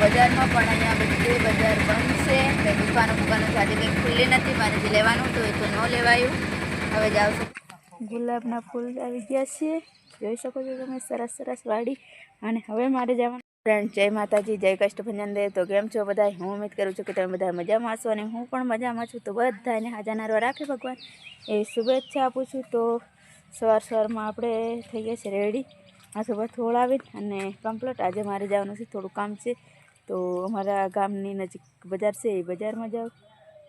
બજારમાં પણ અહીંયા બધી બજાર બંધ છે કંઈ દુકાનો દુકાનો સાથે કંઈ ખુલ્લી નથી, મારે જે લેવાનું હતું એ તો ન લેવાયું. હવે જાઉં છું ગુલાબના ફૂલ આવી ગયા છે જોઈ શકો છો તમે, સરસ સરસ વાડી. અને હવે મારે જવાનું ફ્રેન્ડ, જય માતાજી, જય કષ્ટભંજન દેવ તો કેમ છો બધા હું ઉમેદ કરું છું કે તમે બધા મજામાં હશો અને હું પણ મજામાં છું. તો બધાને હાજાનારો રાખે ભગવાન. એ શુભેચ્છા આપું છું. તો સવાર સવારમાં આપણે થઈ ગયા છે, રેડી. આ સુબહ થોડાવી અને કમ્પ્લીટ. આજે મારે જવાનું છે, થોડું કામ છે. તો અમારા ગામની નજીક બજાર છે, એ બજારમાં જાઉં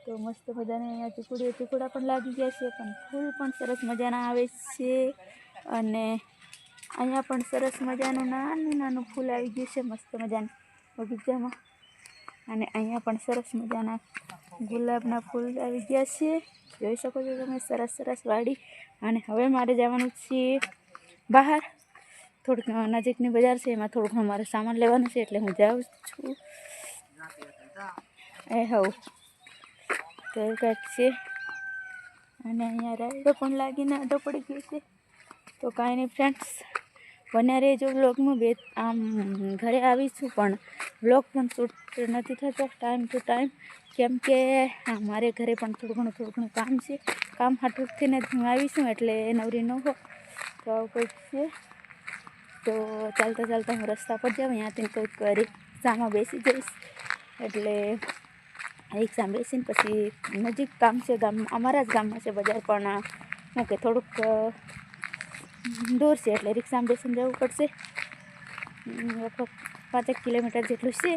તો મસ્ત મજાને અહીંયા ચીકુડીઓ ચીકુડા પણ લાગી ગયા છે, પણ ફૂલ પણ સરસ મજાના આવે છે. અને અહીંયા પણ સરસ મજાનું નાનું નાનું ફૂલ આવી ગયું છે, મસ્ત મજાનું બગીચામાં. અને અહીંયા પણ સરસ મજાના ગુલાબના ફૂલ આવી ગયા છે. જોઈ શકો છો તમે, સરસ સરસ વાડી. અને હવે મારે જવાનું છે બહાર. થોડીક નજીકની બજાર છે, એમાં થોડુંક અમારે સામાન લેવાનું છે, એટલે હું જાઉં છું. એ હવ તો કાંઈક છે. અને અહીંયા રાયડો પણ લાગીને અડો પડી ગયો છે. તો કાંઈ નહીં ફ્રેન્ડ્સ બન્યા રહેજો બ્લોગમાં બે, આમ, ઘરે આવીશું, પણ વ્લોગ પણ શૂટ નથી થતો ટાઈમ ટુ ટાઈમ કેમ કે મારે ઘરે પણ થોડું ઘણું થોડું ઘણું કામ છે. કામ હાટુંથી ને હું આવીશું, એટલે નવરી ન હો તો આવું કંઈક છે. તો ચાલતા ચાલતા હું રસ્તા પર જાઉં અહીંયાથી કોઈક રિક્ષામાં બેસી જઈશ. એટલે રિક્ષામાં બેસીને પછી નજીક ગામ છે, ગામ અમારા જ ગામમાં છે બજાર, પણ શું કે થોડુંક દૂર છે એટલે રિક્ષામાં બેસીને જવું પડશે. લગભગ પાંચેક કિલોમીટર જેટલું છે.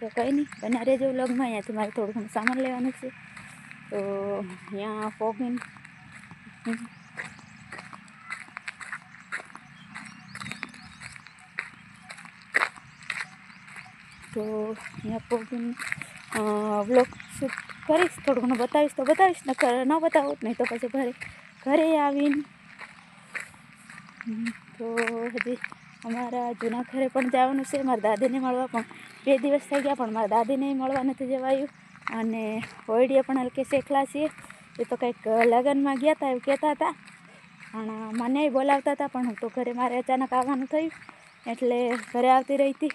તો કંઈ નહીં બના રહેજો લગમાં અહીંયાથી મારે થોડું ઘણું સામાન લેવાનું છે. તો, અહીંયા પોગીન તો અહીંયા પ્રોબ્લેમ વ્લોગ શૂટ કરીશ, થોડું ઘણું બતાવીશ તો બતાવીશ ન ન બતાવું નહીં તો પછી ઘરે ઘરે આવીને. તો હજી અમારા જૂના ઘરે પણ જવાનું છે, મારા દાદીને મળવા પણ બે દિવસ થઈ ગયા, પણ મારા દાદીને મળવા નથી જવાયું. અને હોળીએ પણ હલકે શેખલા છીએ. એ તો કંઈક લગ્નમાં ગયા હતા એવું કહેતા હતા. પણ મને બોલાવતા હતા, પણ હું તો ઘરે મારે અચાનક આવવાનું થયું. એટલે ઘરે આવતી રહી હતી.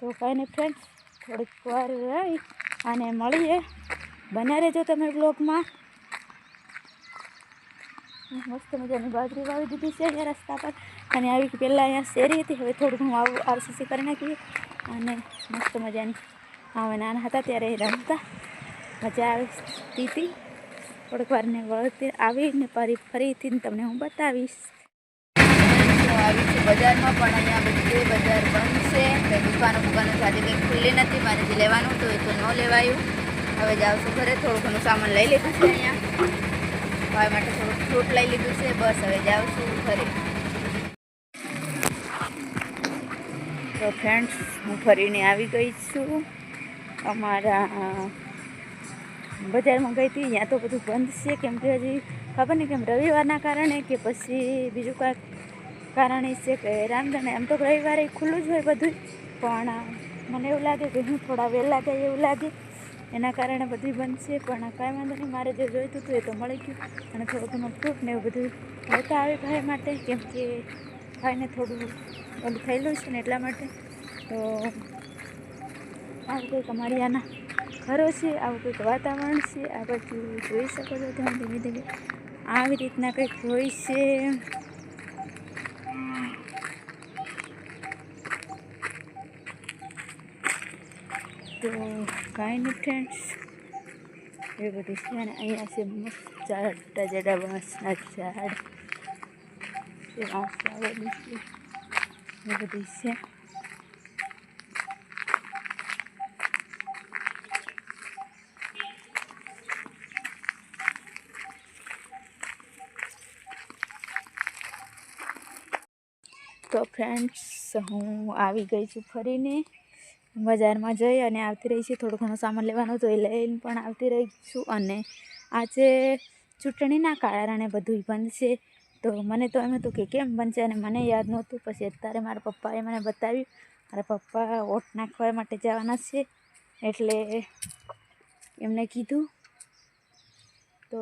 તો કાંઈ નહીં ફ્રેન્ડ્સ થોડીક વાર રહી અને મળીએ બન્યા રહેજો તમે બ્લોગમાં મસ્ત મજાની બાજરી વાવી દીધી છે અહીંયા રસ્તા પર. અને આવી પહેલાં અહીંયા શેરી હતી, હવે થોડું હું આવું આરસીસી કરી નાખીએ. અને મસ્ત મજાની અમે નાના હતા, ત્યારે રમતા. મજા આવતી હતી થોડીક વારને વળતી આવીને ફરી ફરીથી તમને હું બતાવીશ. આવી છું બજારમાં પણ અહીંયા બધી બજાર બંધ છે. કંઈ દુકાનો દુકાનો સાથે કંઈ ખુલ્લી નથી, મારે જે લેવાનું હતું એ તો ન લેવાયું. હવે જાઉં છું ઘરે, થોડું ઘણું સામાન લઈ લીધું છે અહીંયા. ભાઈ માટે થોડુંક ફ્રૂટ લઈ લીધું છે, બસ હવે જાઉં છું ઘરે. તો ફ્રેન્ડ્સ હું ફરીને આવી ગઈ છું. અમારા બજારમાં ગઈ હતી ત્યાં તો બધું બંધ છે. કેમ કે હજી ખબર નહીં, કેમ રવિવારના કારણે કે પછી બીજું કાંઈક કારણે છે કે રામધને એમ તો રવિવારે ખુલ્લું જ હોય બધું. પણ મને એવું લાગે કે હું થોડા વહેલા ગઈ એવું લાગે. એના કારણે બધું છે, પણ કાંઈ વાંધો નહીં, મારે જે જોઈતું હતું એ તો મળી ગયું. અને થોડું ઘણું ફ્રૂટ ને એવું બધું લેતા આવે ભાઈ માટે, કેમ કે ભાઈને થોડું ઓલું થયેલું છે ને એટલા માટે. તો આવું કંઈક અમારી આના ઘરો છે, આવું કંઈક વાતાવરણ છે, આ બધું જોઈ શકો છો તમે ધીમે ધીમે. આવી રીતના કંઈક હોય છે. તો કાંઈ નહીં ફ્રેન્ડ્સ એ બધું છે અને અહીંયા છે મસ્ત જાડા જાડા વાંસના ઝાડ એ વાંસ આવેલી છે એ બધી છે. તો ફ્રેન્ડ્સ હું આવી ગઈ છું ફરીને. બજારમાં જઈ અને આવતી રહી છું. થોડું ઘણો સામાન લેવાનો તો એ લઈને પણ આવતી રહી છું અને આજે ચૂંટણીના કારણે બધું બંધ છે. તો મને તો એમ હતું કે કેમ બનશે અને મને યાદ નહોતું. પછી અત્યારે મારા પપ્પાએ મને બતાવ્યું. મારા પપ્પા વોટ નાખવા માટે જવાના છે એટલે એમને કીધું. તો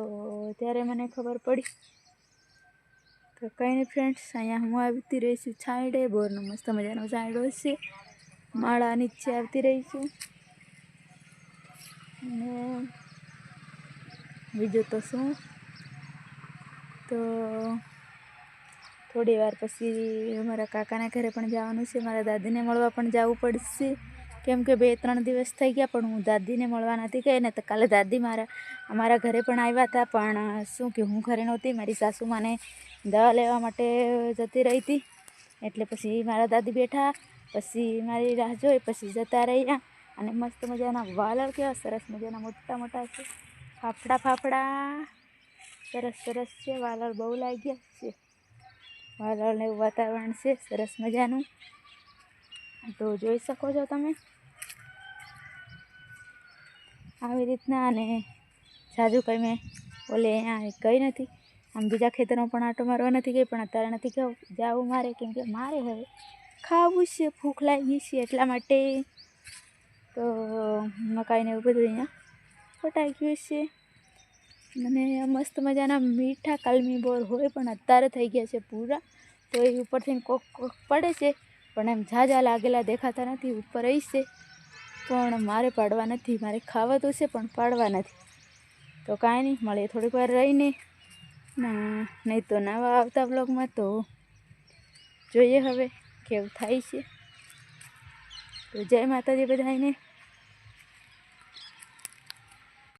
ત્યારે મને ખબર પડી તો કંઈ નહીં ફ્રેન્ડ્સ અહીંયા હું આવતી રહી છું. છાંયડે, બોરનો મસ્ત મજાનો છાંયડો છે. માળા નીચે આવતી રહી છું. બીજું તો શું? તો થોડી વાર પછી અમારા કાકાના ઘરે પણ જવાનું છે. મારા દાદીને મળવા પણ જવું પડશે. કેમ કે બે, ત્રણ દિવસ થઈ ગયા, પણ હું દાદીને મળવા નથી ગઈ. ને તો કાલે દાદી મારા, અમારા ઘરે પણ આવ્યા હતા. પણ શું કે હું ઘરે નહોતી. મારી સાસુ માને દવા લેવા માટે જતી રહી હતી. એટલે પછી મારા દાદી બેઠા. પછી મારી રાહ જોઈ, પછી જતા રહ્યા અને મસ્ત મજાના વાલર કેવા સરસ મજાના મોટા મોટા છે. ફાફડા ફાફડા. સરસ સરસ છે, વાલર બહુ લાગ્યા છે. વાલરને એવું વાતાવરણ છે, સરસ મજાનું. તો જોઈ શકો છો તમે. આવી રીતના અને સાજુ કંઈ મેં ઓલે અહીંયા ગઈ નથી. આમ બીજા ખેતરમાં પણ આટો મારવા નથી ગઈ, પણ અત્યારે નથી જાવું મારે, કેમ કે મારે હવે ખાવું છે, ભૂખ લાગી છે એટલા માટે. તો મકાઈને એવું બધું અહીંયા ફટાઈ ગયું છે. મને મસ્ત મજાના મીઠા કલમી બોર હોય પણ અત્યારે થઈ ગયા છે પૂરા. તો એ ઉપરથી કોક કોક પડે છે, પણ એમ ઝાઝા લાગેલા દેખાતા નથી, ઉપર રહીશે પણ મારે પાડવા નથી, મારે ખાવા તો છે, પણ પાડવા નથી. તો કાંઈ નહીં, મળીએ થોડીક વાર રહીને. ના, નહીં તો નવા આવતા બ્લોગમાં તો. જોઈએ હવે. કેવું થાય છે? તો જય માતાજી બધાને